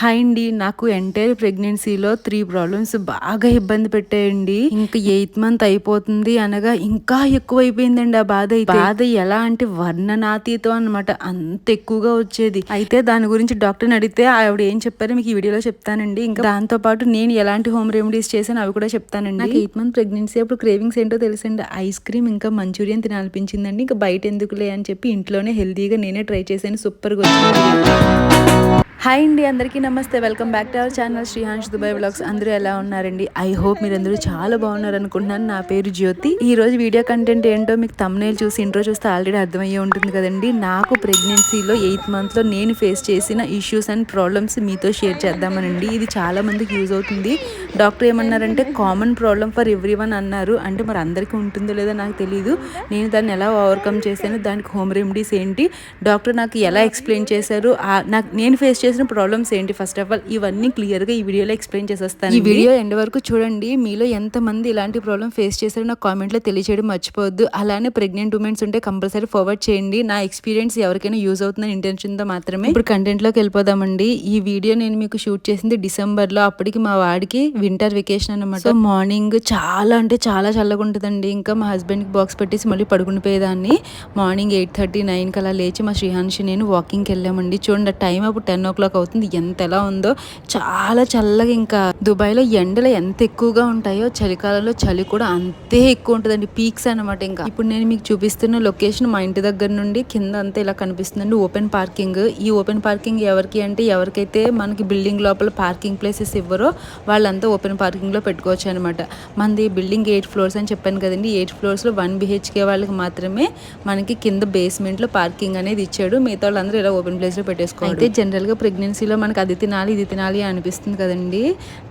Hi అండి. నాకు entire ప్రెగ్నెన్సీలో త్రీ ప్రాబ్లమ్స్ బాగా ఇబ్బంది పెట్టాయండి. ఇంకా ఎయిత్ మంత్ అయిపోతుంది అనగా ఇంకా ఎక్కువ అయిపోయిందండి ఆ బాధ బాధ ఎలా అంటే వర్ణనాతీతం అనమాట అంత ఎక్కువగా వచ్చేది. అయితే దాని గురించి డాక్టర్ని అడిగితే ఆవిడ ఏం చెప్పారో మీకు ఈ వీడియోలో చెప్తానండి. ఇంకా దాంతో పాటు నేను ఎలాంటి హోమ్ రెమెడీస్ చేశాను అవి కూడా చెప్తానండి. నాకు ఎయిత్ మంత్ ప్రెగ్నెన్సీ అప్పుడు క్రేవింగ్స్ ఏంటో తెలుసండి. ఐస్ క్రీమ్ ఇంకా మంచూరియన్ తినాలనిపించిందండి. ఇంకా బయట ఎందుకులే అని చెప్పి ఇంట్లోనే హెల్తీగా నేనే ట్రై చేశాను. సూపర్గా వచ్చింది. హాయ్ అండి అందరికీ నమస్తే. Welcome back to our channel Srihans Dubai blogs అందరూ ఎలా ఉన్నారండి? ఐ హోప్ మీరందరూ చాలా బాగున్నారు అనుకుంటున్నాను నా పేరు జ్యోతి. ఈ రోజు వీడియో కంటెంట్ ఏంటో మీకు తమ్నేల్ చూసి ఇంట్రో చూస్తే ఆల్రెడీ అర్థమయ్యే ఉంటుంది కదండి. నాకు ప్రెగ్నెన్సీలో ఎయిత్ మంత్లో నేను ఫేస్ చేసిన ఇష్యూస్ అండ్ ప్రాబ్లమ్స్ మీతో షేర్ చేద్దామనండి. ఇది చాలా మందికి యూజ్ అవుతుంది. డాక్టర్ ఏమన్నారంటే common problem for everyone అన్నారు. అంటే మరి అందరికీ ఉంటుందో లేదో నాకు తెలియదు నేను దాన్ని ఎలా ఓవర్కమ్ చేశాను దానికి హోమ్ రెమెడీస్ ఏంటి డాక్టర్ నాకు ఎలా ఎక్స్ప్లెయిన్ చేశారు నాకు నేను ఫేస్ చేసిన ప్రాబ్లమ్స్ ఏంటి ఫస్ట్ ఆఫ్ ఆల్ ఇవన్నీ క్లియర్గా ఈ వీడియోలో ఎక్స్ప్లెయిన్ చేసేస్తాను ఈ వీడియో ఎండ్ వరకు చూడండి. మీలో ఎంతమంది ఇలాంటి ప్రాబ్లమ్ ఫేస్ చేశారో నాకు కామెంట్లో తెలియచేయడం మర్చిపోవద్దు. అలానే ప్రెగ్నెంట్ ఉమెన్స్ ఉంటే కంపల్సరీ ఫార్వర్డ్ చేయండి. నా ఎక్స్పీరియన్స్ ఎవరికైనా యూజ్ అవుతుందని ఇంటెన్షన్తో మాత్రమే ఇప్పుడు కంటెంట్లోకి వెళ్ళిపోదామండి. ఈ వీడియో నేను మీకు షూట్ చేసింది డిసెంబర్లో. అప్పటికి మా వాడికి వింటర్ వెకేషన్ అనమాట మార్నింగ్ చాలా అంటే చాలా చల్లగా ఉంటుందండి. ఇంకా మా హస్బెండ్కి బాక్స్ పెట్టేసి మళ్ళీ పడుకుని పోయేదాన్ని మార్నింగ్ ఎయిట్ థర్టీ నైన్కి అలా లేచి మా శ్రీహాన్షి నేను వాకింగ్కి వెళ్ళామండి. చూడండి టైం అప్పుడు టెన్ ఓ క్లాక్ అవుతుంది. ఎంత ఎలా ఉందో. చాలా చల్లగా ఇంకా దుబాయ్లో ఎండలు ఎంత ఎక్కువగా ఉంటాయో చలికాలంలో చలి కూడా అంతే ఎక్కువ ఉంటుందండి. పీక్స్ అనమాట ఇంకా. ఇప్పుడు నేను మీకు చూపిస్తున్న లొకేషన్ మా ఇంటి దగ్గర నుండి కింద అంతా ఇలా కనిపిస్తుందండి. ఓపెన్ పార్కింగ్ ఈ ఓపెన్ పార్కింగ్ ఎవరికి అంటే ఎవరికైతే మనకి బిల్డింగ్ లోపల పార్కింగ్ ప్లేసెస్ ఇవ్వరో వాళ్ళంతా ఓపెన్ పార్కింగ్లో పెట్టుకోవచ్చు అనమాట మనది బిల్డింగ్ ఎయిట్ ఫ్లోర్స్ అని చెప్పాను కదండి. ఎయిట్ ఫ్లోర్స్లో వన్ బిహెచ్కే వాళ్ళకి మాత్రమే మనకి కింద బేస్మెంట్లో పార్కింగ్ అనేది ఇచ్చాడు. మిగతా వాళ్ళందరూ ఇలా ఓపెన్ ప్లేస్లో పెట్టేసుకోవాలి అయితే జనరల్గా ప్రెగ్నెన్సీలో మనకి అది తినాలి ఇది తినాలి అనిపిస్తుంది కదండి.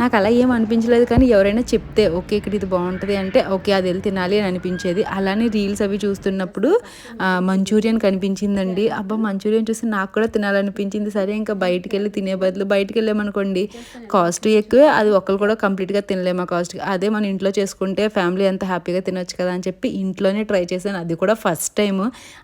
నాకు అలా ఏం అనిపించలేదు కానీ ఎవరైనా చెప్తే ఓకే ఇక్కడ ఇది బాగుంటుంది అంటే ఓకే అది వెళ్ళి తినాలి అని అనిపించేది. అలానే రీల్స్ అవి చూస్తున్నప్పుడు మంచూరియన్ కనిపించిందండి. అబ్బా మంచూరియన్ చూసి నాకు కూడా తినాలనిపించింది. సరే ఇంకా బయటికి వెళ్ళి తినే బదులు బయటికి వెళ్ళామనుకోండి కాస్ట్ ఎక్కువే. అది ఒకరు కూడా కంప్లీట్గా తినలేము ఆ కాస్ట్కి అదే మన ఇంట్లో చేసుకుంటే ఫ్యామిలీ ఎంత హ్యాపీగా తినొచ్చు కదా అని చెప్పి ఇంట్లోనే ట్రై చేశాను. అది కూడా ఫస్ట్ టైం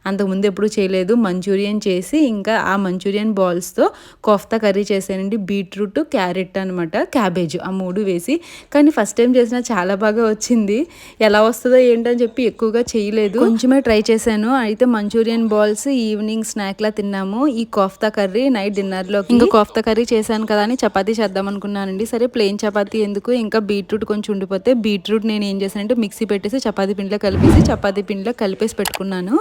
అంతకుముందు ఎప్పుడు చేయలేదు. మంచూరియన్ చేసి ఇంకా ఆ మంచూరియన్ బాల్స్తో కోఫ్తా కర్రీ చేశానండి. బీట్రూట్ క్యారెట్ అనమాట క్యాబేజ్ ఆ మూడు వేసి. కానీ ఫస్ట్ టైం చేసిన చాలా బాగా వచ్చింది. ఎలా వస్తుందో ఏంటని చెప్పి ఎక్కువగా చేయలేదు. కొంచెమే ట్రై చేశాను. అయితే మంచూరియన్ బాల్స్ ఈవినింగ్ స్నాక్లా తిన్నాము. ఈ కోఫ్తా కర్రీ నైట్ డిన్నర్లో ఇంకా కోఫ్తా కర్రీ చేశాను కదా అని చపాతీ చేద్దాం అనుకున్నానండి. సరే ప్లెయిన్ చపాతీ ఎందుకు? ఇంకా బీట్రూట్ కొంచెం ఉండిపోతే బీట్రూట్ నేను ఏం చేశానంటే మిక్సీ పెట్టేసి చపాతీ పిండిలో కలిపేసి చపాతీ పిండిలో కలిపేసి పెట్టుకున్నాను.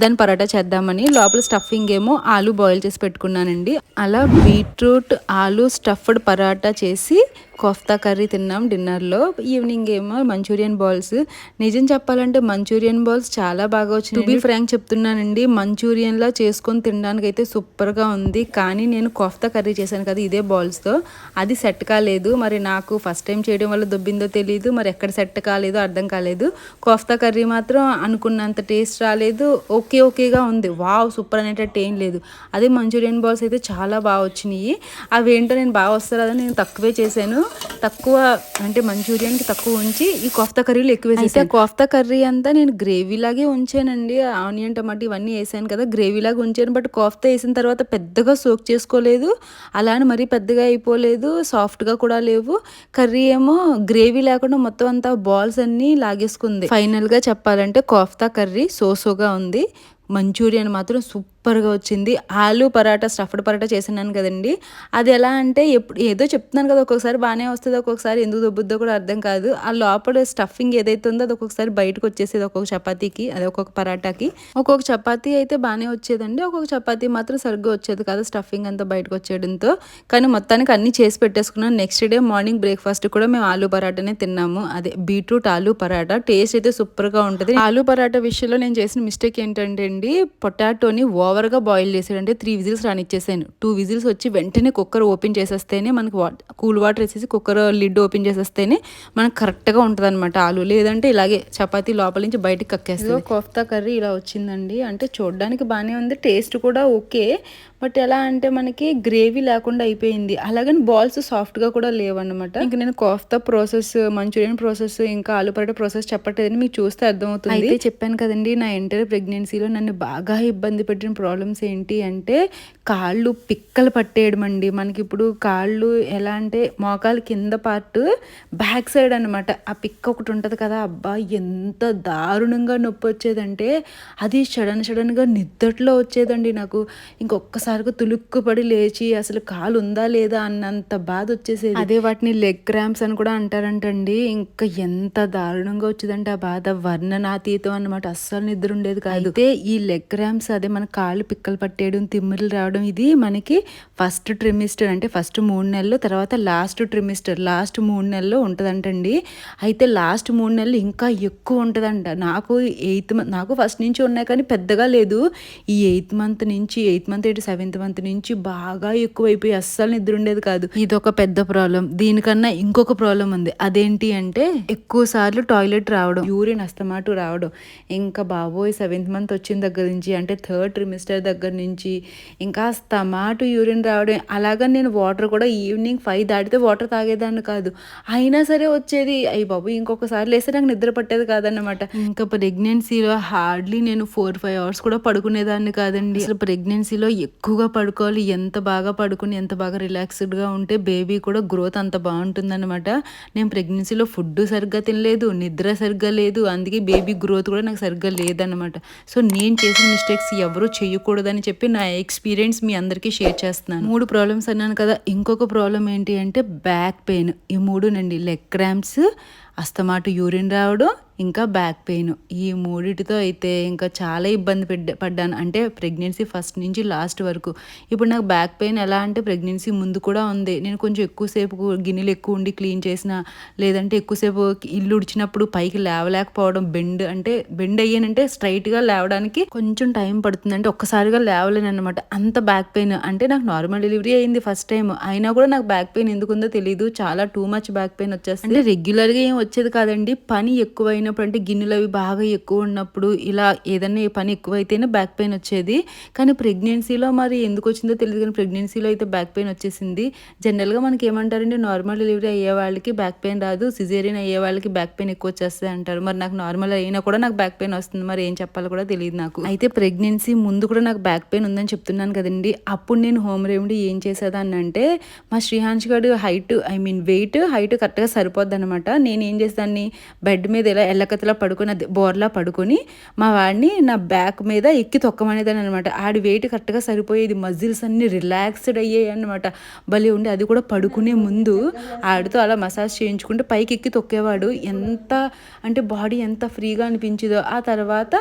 దాని పరోటా చేద్దామని. లోపల స్టఫింగ్ ఏమో ఆలు బాయిల్ చేసి పెట్టుకున్నానండి. అలా బీట్రూట్ ఆలు స్టఫ్డ్ పరాటా చేసి కోఫ్తా కర్రీ తిన్నాం డిన్నర్లో. ఈవినింగ్ ఏమో మంచూరియన్ బాల్స్. నిజం చెప్పాలంటే మంచూరియన్ బాల్స్ చాలా బాగా వచ్చినాయి. బీ ఫ్రాంక్ చెప్తున్నానండి మంచూరియన్లా చేసుకొని తినడానికి అయితే సూపర్గా ఉంది. కానీ నేను కోఫ్తా కర్రీ చేశాను కదా ఇదే బాల్స్తో. అది సెట్ కాలేదు. మరి నాకు ఫస్ట్ టైం చేయడం వల్ల దొబ్బిందో తెలియదు మరి ఎక్కడ సెట్ కాలేదో అర్థం కాలేదు. కోఫ్తా కర్రీ మాత్రం అనుకున్నంత టేస్ట్ రాలేదు. ఓకే ఓకేగా ఉంది. వావ్ సూపర్ అనేటట్టు ఏం లేదు. అదే మంచూరియన్ బాల్స్ అయితే చాలా బాగా వచ్చినాయి. అవి ఏంటో నేను బాగా వస్తారని నేను తక్కువే చేశాను. తక్కువ అంటే మంచూరియన్కి తక్కువ ఉంచి ఈ కోఫ్తా కర్రీలు ఎక్కువ వేసేసాను కోఫ్తా కర్రీ అంతా నేను గ్రేవీ లాగే ఉంచానండి. ఆనియన్ టమాటో ఇవన్నీ వేసాను కదా గ్రేవీ లాగా ఉంచాను. బట్ కోఫ్తా వేసిన తర్వాత పెద్దగా సోక్ చేసుకోలేదు. అలానే మరీ పెద్దగా అయిపోలేదు సాఫ్ట్గా కూడా లేవు. కర్రీ ఏమో గ్రేవీ లేకుండా మొత్తం అంతా బాల్స్ అన్నీ లాగేసుకుంది. ఫైనల్గా చెప్పాలంటే కోఫ్తా కర్రీ సోసోగా ఉంది. మంచూరియన్ మాత్రం సూపర్గా వచ్చింది. ఆలు పరాటా స్టఫ్డ్ పరాటా చేసినాను కదండి. అది ఎలా అంటే ఎప్పుడు ఏదో చెప్తున్నాను కదా ఒక్కొక్కసారి బాగానే వస్తుంది ఒక్కొక్కసారి ఎందుకు దొబ్బుద్దో కూడా అర్థం కాదు. ఆ లోపల స్టఫింగ్ ఏదైతే ఉందో అది ఒక్కొక్కసారి బయటకు వచ్చేసేది ఒక్కొక్క చపాతీకి అది ఒక్కొక్క పరాటాకి. ఒక్కొక్క చపాతీ అయితే బాగానే వచ్చేదండి. ఒక్కొక్క చపాతీ మాత్రం సరిగ్గా వచ్చేది కాదు స్టఫింగ్ అంతా బయటకు వచ్చేయడంతో. కానీ మొత్తానికి అన్ని చేసి పెట్టేసుకున్నాను. నెక్స్ట్ డే మార్నింగ్ బ్రేక్ఫాస్ట్ కూడా మేము ఆలు పరాటానే తిన్నాము. అదే బీట్రూట్ ఆలు పరాటా. టేస్ట్ అయితే సూపర్గా ఉంటుంది. ఆలు పరాటా విషయంలో నేను చేసిన మిస్టేక్ ఏంటంటే అండి పొటాటోని ఓవర్గా బాయిల్ చేసాడంటే త్రీ విజిల్స్ రానిచ్చేసాను. టూ విజిల్స్ వచ్చి వెంటనే కుక్కర్ ఓపెన్ చేసేస్తేనే మనకి కూల్ వాటర్ వేసేసి కుక్కర్ లిడ్ ఓపెన్ చేసేస్తేనే మనకు కరెక్ట్గా ఉంటుంది అనమాట ఆలు. లేదంటే ఇలాగే చపాతీ లోపల నుంచి బయటకు కక్కేస్తుంది. కోఫ్తా కర్రీ ఇలా వచ్చిందండి. అంటే చూడడానికి బాగానే ఉంది టేస్ట్ కూడా ఓకే. బట్ ఎలా అంటే మనకి గ్రేవీ లేకుండా అయిపోయింది. అలాగని బాల్స్ సాఫ్ట్గా కూడా లేవన్నమాట. ఇంకా నేను కోఫ్తా ప్రాసెస్ మంచూరియన్ ప్రాసెస్ ఇంకా ఆలు పరోటా ప్రాసెస్ చెప్పట్లేదని మీకు చూస్తే అర్థమవుతుంది. అయితే చెప్పాను కదండి నా ఎంటర్ ప్రెగ్నెన్సీలో నన్ను బాగా ఇబ్బంది పెట్టిన ప్రాబ్లమ్స్ ఏంటి అంటే కాళ్ళు పిక్కలు పట్టేయడం అండి మనకి ఇప్పుడు కాళ్ళు ఎలా అంటే మోకాలు కింద పార్ట్ బ్యాక్ సైడ్ అనమాట ఆ పిక్క ఒకటి ఉంటుంది కదా అబ్బా ఎంత దారుణంగా నొప్పి వచ్చేదంటే అది సడన్ సడన్గా నిద్దట్లో వచ్చేదండి నాకు. ఇంకొక్కసారిగా తులుక్కుపడి లేచి అసలు కాలు ఉందా లేదా అన్నంత బాధ వచ్చేసేది. అదే వాటిని లెగ్ క్రాంప్స్ అని కూడా అంటారంటండి. ఇంకా ఎంత దారుణంగా వచ్చేదంటే ఆ బాధ. వర్ణనాతీతం అనమాట అస్సలు నిద్ర ఉండేది కాదు. అయితే ఈ లెగ్ క్రాంప్స్ అదే మన కాళ్ళు పిక్కలు పట్టేయడం తిమ్మిర్లు రావడం ఇది మనకి ఫస్ట్ ట్రిమిస్టర్ అంటే ఫస్ట్ మూడు నెలలు తర్వాత లాస్ట్ ట్రిమిస్టర్ లాస్ట్ మూడు నెలలు ఉంటుందంటండి. అయితే లాస్ట్ మూడు నెలలు ఇంకా ఎక్కువ ఉంటుందంట. నాకు ఎయిత్ మంత్ నాకు ఫస్ట్ నుంచి ఉన్నాయి కానీ పెద్దగా లేదు. ఈ ఎయిత్ మంత్ నుంచి ఎయిత్ మంత్ ఏంటి సెవెంత్ మంత్ నుంచి బాగా ఎక్కువైపోయి అస్సలు నిద్ర ఉండేది కాదు. ఇది ఒక పెద్ద ప్రాబ్లం దీనికన్నా ఇంకొక ప్రాబ్లం ఉంది. అదేంటి అంటే ఎక్కువ సార్లు టాయిలెట్ రావడం యూరిన్ అస్తమాటు రావడం. ఇంకా బాబోయ్ సెవెంత్ మంత్ వచ్చిన దగ్గర నుంచి అంటే థర్డ్ ట్రిమిస్టర్ దగ్గర నుంచి ఇంకా అస్తమాటు యూరిన్ రావడం అలాగా నేను వాటర్ కూడా ఈవినింగ్ ఫైవ్ దాటితే వాటర్ తాగేదాన్ని కాదు. అయినా సరే వచ్చేది అయ్యి బాబు ఇంకొకసారి లేస్తే నాకు నిద్ర పట్టేది కాదన్నమాట. ఇంకా ప్రెగ్నెన్సీలో హార్డ్లీ నేను ఫోర్ ఫైవ్ అవర్స్ కూడా పడుకునేదాన్ని కాదండి. అసలు ప్రెగ్నెన్సీలో ఎక్కువగా పడుకోవాలి ఎంత బాగా పడుకుని ఎంత బాగా రిలాక్స్డ్గా ఉంటే బేబీ కూడా గ్రోత్ అంత బాగుంటుందన్నమాట. నేను ప్రెగ్నెన్సీలో ఫుడ్ సరిగ్గా తినలేదు నిద్ర సరిగ్గా లేదు అందుకే బేబీ గ్రోత్ కూడా నాకు సరిగ్గా లేదన్నమాట. సో నేను చేసిన మిస్టేక్స్ ఎవరు చేయకూడదని చెప్పి నా ఎక్స్పీరియన్స్ మీ అందరికీ షేర్ చేస్తున్నాను. మూడు ప్రాబ్లమ్స్ అన్నాను కదా ఇంకొక ప్రాబ్లం ఏంటి అంటే బ్యాక్ పెయిన్ ఈ మూడు నండి లెగ్ క్రాంప్స్ అస్తమాటు యూరిన్ రావడం ఇంకా బ్యాక్ పెయిన్ ఈ మూడిటితో అయితే ఇంకా చాలా ఇబ్బంది పడ్డాను. అంటే ప్రెగ్నెన్సీ ఫస్ట్ నుంచి లాస్ట్ వరకు. ఇప్పుడు నాకు బ్యాక్ పెయిన్ ఎలా అంటే ప్రెగ్నెన్సీ ముందు కూడా ఉంది. నేను కొంచెం ఎక్కువసేపు గిన్నెలు ఎక్కువ ఉండి క్లీన్ చేసిన లేదంటే ఎక్కువసేపు ఇల్లు ఉడిచినప్పుడు పైకి లేవలేకపోవడం బెండ్ అంటే బెండ్ అయ్యానంటే స్ట్రైట్గా లేవడానికి కొంచెం టైం పడుతుంది. అంటే ఒక్కసారిగా లేవలేను అనమాట అంత బ్యాక్ పెయిన్ అంటే నాకు నార్మల్ డెలివరీ అయింది ఫస్ట్ టైం అయినా కూడా నాకు బ్యాక్ పెయిన్ ఎందుకుందో తెలియదు చాలా టూ మచ్ బ్యాక్ పెయిన్ వచ్చేస్తుంది. అంటే రెగ్యులర్గా ఏం వచ్చేది కాదండి. పని ఎక్కువైంది అయినప్పుడు అంటే గిన్నెలు అవి బాగా ఎక్కువ ఉన్నప్పుడు ఇలా ఏదన్నా పని ఎక్కువైతేనే బ్యాక్ పెయిన్ వచ్చేది. కానీ ప్రెగ్నెన్సీలో మరి ఎందుకు వచ్చిందో తెలియదు కానీ ప్రెగ్నెన్సీలో అయితే బ్యాక్ పెయిన్ వచ్చేసింది. జనరల్గా మనకి ఏమంటారంటే నార్మల్ డెలివరీ అయ్యే వాళ్ళకి బ్యాక్ పెయిన్ రాదు. సిజేరియన్ అయ్యే వాళ్ళకి బ్యాక్ పెయిన్ ఎక్కువ వచ్చేస్తుంది అంటారు. మరి నాకు నార్మల్ అయినా కూడా నాకు బ్యాక్ పెయిన్ వస్తుంది. మరి ఏం చెప్పాలో కూడా తెలియదు నాకు. అయితే ప్రెగ్నెన్సీ ముందు కూడా నాకు బ్యాక్ పెయిన్ ఉందని చెప్తున్నాను కదండి. అప్పుడు నేను హోమ్ రెమెడీ ఏం చేసేదాన్ని అంటే మా Srihansh garu height I mean weight height కరెక్ట్గా సరిపోద్ది అనమాట నేను ఏం చేస్తాను బెడ్ మీద ఇలా ఎల్లకతలా పడుకొని అది బోర్లా పడుకొని మా వాడిని నా బ్యాక్ మీద ఎక్కి తొక్కమనేదాన్ని అనమాట ఆడి వెయిట్ కరెక్ట్గా సరిపోయేది మజిల్స్ అన్ని రిలాక్స్డ్ అయ్యాయి అనమాట భలే ఉండి అది కూడా పడుకునే ముందు ఆడితో అలా మసాజ్ చేయించుకుంటే పైకి ఎక్కి తొక్కేవాడు. ఎంత అంటే బాడీ ఎంత ఫ్రీగా అనిపించిందో. ఆ తర్వాత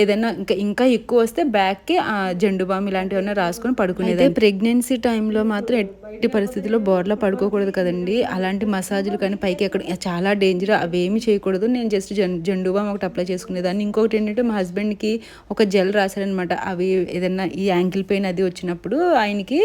ఏదైనా ఇంకా ఇంకా ఎక్కువ వస్తే బ్యాక్కి జెండు బామ్ ఇలాంటివన్నీ రాసుకొని పడుకునేది ప్రెగ్నెన్సీ టైంలో మాత్రం ఎట్టి పరిస్థితిలో బోర్లా పడుకోకూడదు కదండి. అలాంటి మసాజులు కానీ పైకి ఎక్కడ చాలా డేంజర్. అవేమి చేయకూడదు. నేను జస్ట్ జెండు బామ్ ఒకటి అప్లై చేసుకునేదాన్ని. ఇంకొకటి ఏంటంటే మా హస్బెండ్కి ఒక జెల్ రాశారనమాట అవి ఏదన్నా ఈ యాంకిల్ పెయిన్ అది వచ్చినప్పుడు ఆయనకి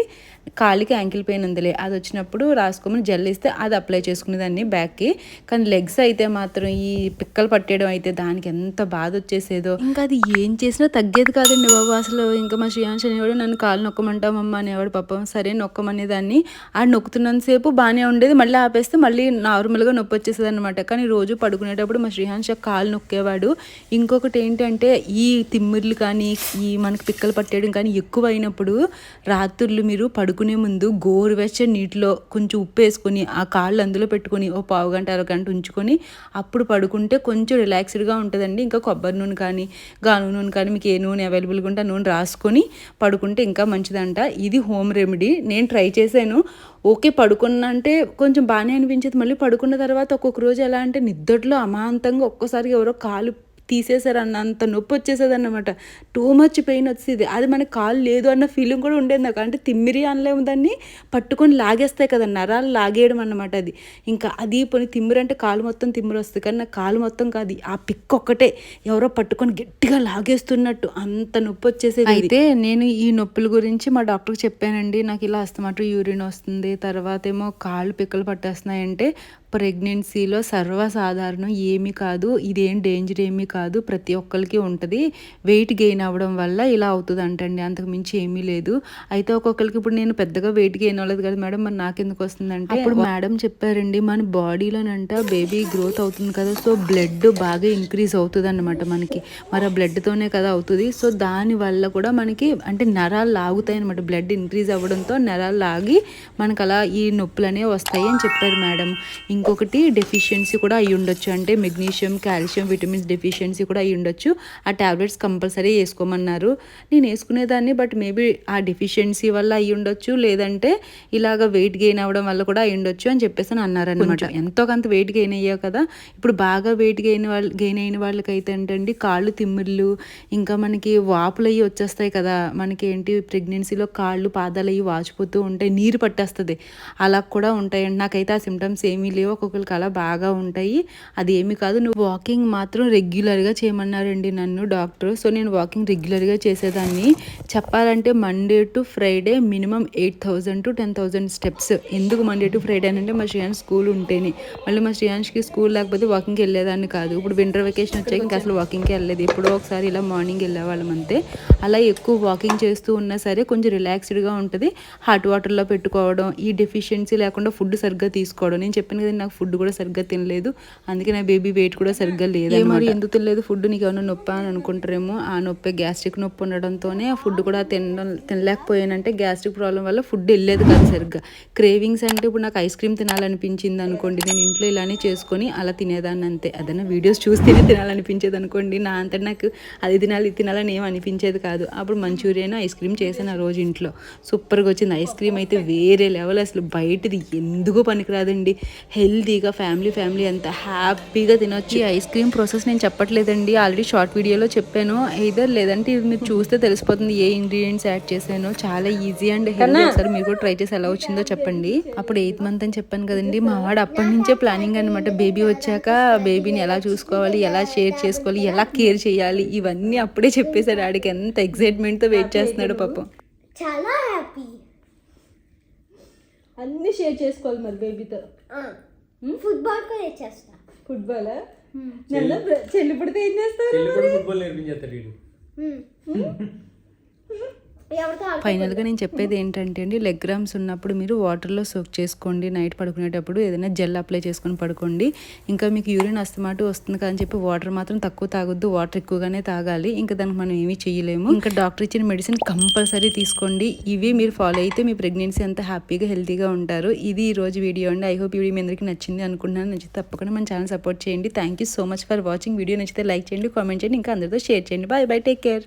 కాలికి యాంకిల్ పెయిన్ ఉందిలే అది వచ్చినప్పుడు రాసుకోమని జెల్ ఇస్తే అది అప్లై చేసుకునేదాన్ని బ్యాక్కి. కానీ లెగ్స్ అయితే మాత్రం ఈ పిక్కలు పట్టేయడం అయితే దానికి ఎంత బాధ వచ్చేసేదో. ఇంకా అది ఏం చేసినా తగ్గేది కాదండి బాబు. అసలు ఇంకా మా శ్రీయాంశ్ అనేవాడు నన్ను కాలు నొక్కమంటామమ్మా అనేవాడు పాపం. సరే నొక్కమనేదాన్ని. ఆ నొక్కుతున్నంతసేపు బాగానే ఉండేది. మళ్ళీ ఆపేస్తే మళ్ళీ నార్మల్గా నొప్పి వచ్చేసేది అనమాట కానీ రోజు పడుకునేటప్పుడు మా శ్రీహాంశ కాలు నొక్కేవాడు. ఇంకొకటి ఏంటంటే ఈ తిమ్మిర్లు కానీ ఈ మనకి పిక్కలు పట్టేయడం కానీ ఎక్కువ అయినప్పుడు రాత్రులు మీరు పడుకునే ముందు గోరువెచ్చని నీటిలో కొంచెం ఉప్పు వేసుకొని ఆ కాళ్ళు అందులో పెట్టుకొని ఓ పావు గంట అరగంట ఉంచుకొని అప్పుడు పడుకుంటే కొంచెం రిలాక్స్డ్గా ఉంటుందండి. ఇంకా కొబ్బరి నూనె కానీ గాను నూనె కానీ మీకు ఏ నూనె అవైలబుల్గా ఉంటే నూనె రాసుకొని పడుకుంటే ఇంకా మంచిదంట. ఇది హోమ్ రెమెడీ. నేను ట్రై చేశాను. ఓకే పడుకున్న అంటే కొంచెం బాగానే అనిపించేది. మళ్ళీ పడుకున్న తర్వాత ఒక్కొక్క రోజు ఎలా అంటే నిద్దట్లో అమాంతంగా ఒక్కసారి ఎవరో కాలు తీసేశారు అంత నొప్పి వచ్చేసేది అన్నమాట టూ మచ్ పెయిన్ వచ్చేది. అది మనకి కాలు లేదు అన్న ఫీలింగ్ కూడా ఉండేది నాకు. అంటే తిమ్మిరి అనలేము దాన్ని పట్టుకొని లాగేస్తాయి కదా నరాలు లాగేయడం అన్నమాట అది. ఇంకా అది పోనీ తిమ్మిరి అంటే కాలు మొత్తం తిమ్మిరి వస్తుంది. కానీ నా కాలు మొత్తం కాదు. ఆ పిక్ ఒక్కటే. ఎవరో పట్టుకొని గట్టిగా లాగేస్తున్నట్టు అంత నొప్పి వచ్చేసేది అయితే నేను ఈ నొప్పుల గురించి మా డాక్టర్కి చెప్పానండి. నాకు ఇలా అస్తమాట యూరిన్ వస్తుంది. తర్వాత ఏమో కాళ్ళు పిక్కలు పట్టేస్తున్నాయంటే ప్రెగ్నెన్సీలో సర్వసాధారణం ఏమీ కాదు ఇదేం డేంజర్ ఏమీ కాదు ప్రతి ఒక్కరికి ఉంటుంది. వెయిట్ గెయిన్ అవ్వడం వల్ల ఇలా అవుతుంది అంటండి అంతకు మించి ఏమీ లేదు. అయితే ఒక్కొక్కరికి ఇప్పుడు నేను పెద్దగా వెయిట్ గెయిన్ అవ్వలేదు కదా మేడం మరి నాకెందుకు వస్తుందంటే అప్పుడు మేడం చెప్పారండి మన బాడీలోనంట బేబీ గ్రోత్ అవుతుంది కదా సో బ్లడ్ బాగా ఇంక్రీజ్ అవుతుంది అనమాట మనకి. మరి ఆ బ్లడ్తోనే కదా అవుతుంది. సో దాని వల్ల కూడా మనకి అంటే నరాలు లాగుతాయి అనమాట బ్లడ్ ఇంక్రీజ్ అవ్వడంతో నరాలు లాగి మనకు అలా ఈ నొప్పులు అనేవి వస్తాయి అని చెప్పారు మేడం. ఇంకొకటి డెఫిషియన్సీ కూడా అయి ఉండొచ్చు. అంటే మెగ్నీషియం కాల్షియం విటమిన్స్ డెఫిషియన్సీ కూడా అయి ఉండొచ్చు. ఆ టాబ్లెట్స్ కంపల్సరీ వేసుకోమన్నారు. నేను వేసుకునేదాన్ని బట్ మేబీ ఆ డెఫిషియన్సీ వల్ల అయి ఉండొచ్చు. లేదంటే ఇలాగ వెయిట్ గెయిన్ అవ్వడం వల్ల కూడా అయి ఉండొచ్చు అని చెప్పేసి అని అన్నారనమాట ఎంతో కొంత వెయిట్ గెయిన్ అయ్యావు కదా. ఇప్పుడు బాగా వెయిట్ గెయిన్ వాళ్ళు గెయిన్ అయిన వాళ్ళకైతే ఏంటండి కాళ్ళు తిమ్మిర్లు ఇంకా మనకి వాపులు అయ్యి వచ్చేస్తాయి కదా. మనకి ఏంటి ప్రెగ్నెన్సీలో కాళ్ళు పాదాలు అయ్యి వాచిపోతూ ఉంటాయి నీరు పట్టేస్తుంది. అలా కూడా ఉంటాయండి. నాకైతే ఆ సిమ్టమ్స్ ఏమీ లేవు. ఒక్కొక్కరికి అలా బాగా ఉంటాయి. అది ఏమి కాదు. నువ్వు వాకింగ్ మాత్రం రెగ్యులర్గా చేయమన్నారండి నన్ను డాక్టర్. సో నేను వాకింగ్ రెగ్యులర్గా చేసేదాన్ని. చెప్పాలంటే Monday to Friday minimum eight thousand to ten thousand steps. ఎందుకు మండే టు ఫ్రైడే అని అంటే మా శ్రీయాన్స్ స్కూల్ ఉంటేనే. మళ్ళీ మా శ్రీయాన్స్కి స్కూల్ లేకపోతే వాకింగ్కి వెళ్ళేదాన్ని కాదు. ఇప్పుడు వింటర్ వెకేషన్ వచ్చాక ఇంకా అసలు వాకింగ్కి వెళ్ళలేదు. ఎప్పుడో ఒకసారి ఇలా మార్నింగ్ వెళ్ళేవాళ్ళం అంతే. అలా ఎక్కువ వాకింగ్ చేస్తూ ఉన్నా సరే కొంచెం రిలాక్స్డ్గా ఉంటుంది. హాట్ వాటర్లో పెట్టుకోవడం ఈ డెఫిషియన్సీ లేకుండా ఫుడ్ సరిగ్గా తీసుకోవడం. నేను చెప్పాను కదండి నాకు ఫుడ్ కూడా సరిగ్గా తినలేదు. అందుకే నా బేబీ వెయిట్ కూడా సరిగ్గా లేదు మరి ఎందుకు తినలేదు? ఫుడ్ నీకు ఏమైనా నొప్పి అని అనుకుంటారేమో? ఆ నొప్పి గ్యాస్ట్రిక్ నొప్పి ఉండడంతోనే ఆ ఫుడ్ కూడా తినడం తినలేకపోయానంటే గ్యాస్ట్రిక్ ప్రాబ్లం వల్ల ఫుడ్ వెళ్ళేది కాదు సరిగ్గా. క్రేవింగ్స్ అంటే ఇప్పుడు నాకు ఐస్ క్రీమ్ తినాలనిపించింది అనుకోండి. నేను ఇంట్లో ఇలానే చేసుకొని అలా తినేదాన్ని అంతే. అదన్నా వీడియోస్ చూస్తేనే తినాలనిపించేది అనుకోండి. నా అంతా నాకు అది తినాలి ఇది తినాలని ఏం అనిపించేది కాదు. అప్పుడు మంచూరియన్ ఐస్ క్రీమ్ చేశాను ఆ రోజు ఇంట్లో. సూపర్గా వచ్చింది. ఐస్ క్రీమ్ అయితే వేరే లెవెల్ అసలు. బయటది ఎందుకు పనికిరాదండి. హెల్తీగా ఫ్యామిలీ ఫ్యామిలీ అంతా హ్యాపీగా తినొచ్చు. ఈ ఐస్ క్రీమ్ ప్రాసెస్ నేను చెప్పట్లేదండి. ఆల్రెడీ షార్ట్ వీడియోలో చెప్పాను. ఇదర్ లేదంటే ఇది మీరు చూస్తే తెలిసిపోతుంది ఏ ఇంగ్రీడియంట్స్ యాడ్ చేశానో. చాలా ఈజీ అండ్ హెల్తీ ఒకసారి మీరు కూడా ట్రై చేసి ఎలా వచ్చిందో చెప్పండి. అప్పుడు ఎయిత్ మంత్ అని చెప్పాను కదండి. మా వాడు అప్పటి నుంచే ప్లానింగ్ అనమాట బేబీ వచ్చాక బేబీని ఎలా చూసుకోవాలి ఎలా షేర్ చేసుకోవాలి ఎలా కేర్ చేయాలి ఇవన్నీ అప్పుడే చెప్పేశాడు. ఆడికి ఎంత ఎక్సైట్మెంట్తో వెయిట్ చేస్తున్నాడు పాపం. చాలా హ్యాపీ. అన్ని షేర్ చేసుకోవాలి మరి బేబీతో. ఫుట్బాల్ కూడా చేస్తా ఫుట్బాల్ చెల్లి పుడితే ఏం చేస్తారు కూడా ఫుట్బాల్ ఎవరితో ఆడు- ఫైనల్గా నేను చెప్పేది ఏంటంటే అండి లెగ్ గ్రామ్స్ ఉన్నప్పుడు మీరు వాటర్లో సోక్ చేసుకోండి నైట్ పడుకునేటప్పుడు ఏదైనా జెల్ అప్లై చేసుకొని పడుకోండి. ఇంకా మీకు యూరిన్ అస్తమాటు వస్తుంది కదా అని చెప్పి వాటర్ మాత్రం తక్కువ తాగొద్దు వాటర్ ఎక్కువగానే తాగాలి. ఇంకా దానికి మనం ఏమీ చేయలేము. ఇంకా డాక్టర్ ఇచ్చిన మెడిసిన్ కంపల్సరీ తీసుకోండి. ఇవి మీరు ఫాలో అయితే మీ ప్రెగ్నెన్సీ అంతా హ్యాపీగా హెల్తీగా ఉంటారు. ఇది ఈ రోజు వీడియో అండి. ఐ హోప్ ఈ వీడియో మీ అందరికీ నచ్చింది అనుకుంటున్నాను. నచ్చితే తప్పకుండా మన ఛానల్ సపోర్ట్ చేయండి. Thank you so much for watching video నచ్చితే లైక్ చేయండి కామెంట్ చేయండి ఇంకా అందరితో షేర్ చేయండి. Bye bye take care